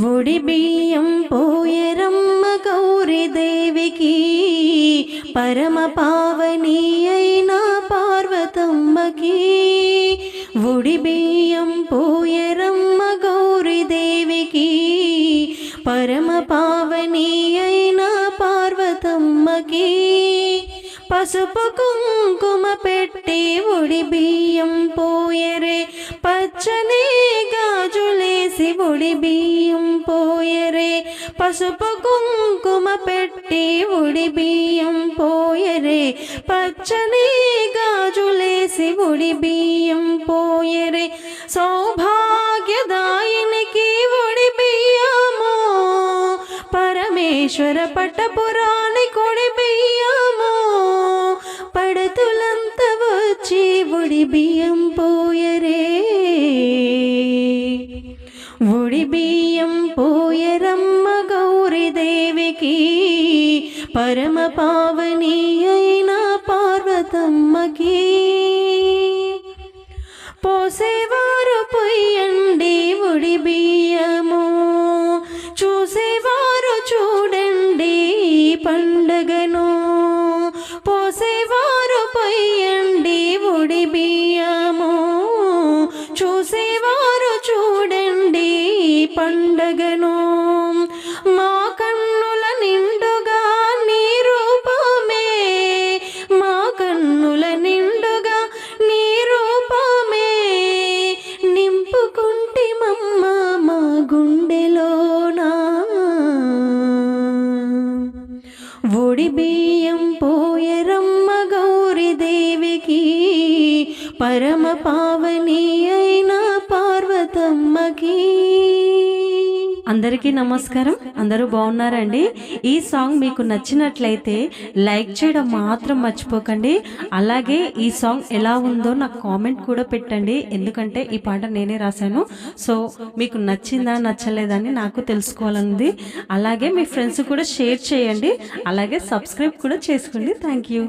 ఒడి బియ్యం పోయరమ్మ గౌరి దేవికి పరమ పావని అయిన పార్వతమ్మకి ఒడి బియ్యం పోయరమ్మ గౌరి దేవికి పరమ పావని అయిన పార్వతమ్మకి పసుపు కుంకుమ పెట్టి ఒడి బియ్యం పోయరే పచ్చని గాజులేసి ఒడి బియ్యం పోయరే పసుపు కుంకుమ పెట్టి ఒడి బియ్యం పోయరే పచ్చని గాజులేసి ఒడి బియ్యం పోయరే సౌభాగ్యదాయినికి ఒడి బియ్యము పరమేశ్వర పట్టపురాణి కొడి బియ్యము పడతులంత వచ్చి ఒడి బియ్యం పోయరే ఒడి పోయరమ్మ గౌరీదేవికి పరమ పావని అయిన పార్వతమ్మకి. పోసేవారు పొయ్యండి ఉడి పండగను మా కన్నుల నిండుగా నీ రూపమే. మా కన్నుల నిండుగా నీ రూపమే. నింపుకుంటే మమ్మ మా గుండెలోనా ఒడి బియ్యం పోయరమ్మ గౌరీదేవికి పరమ పావని అయిన పార్వతమ్మకి. అందరికీ నమస్కారం. అందరూ బాగున్నారండి? ఈ సాంగ్ మీకు నచ్చినట్లయితే లైక్ చేయడం మాత్రం మర్చిపోకండి. అలాగే ఈ సాంగ్ ఎలా ఉందో నాకు కామెంట్ కూడా పెట్టండి. ఎందుకంటే ఈ పాట నేనే రాశాను. సో మీకు నచ్చిందా నచ్చలేదని నాకు తెలుసుకోవాలనుంది. అలాగే మీ ఫ్రెండ్స్ కూడా షేర్ చేయండి. అలాగే సబ్స్క్రైబ్ కూడా చేసుకోండి. Thank you.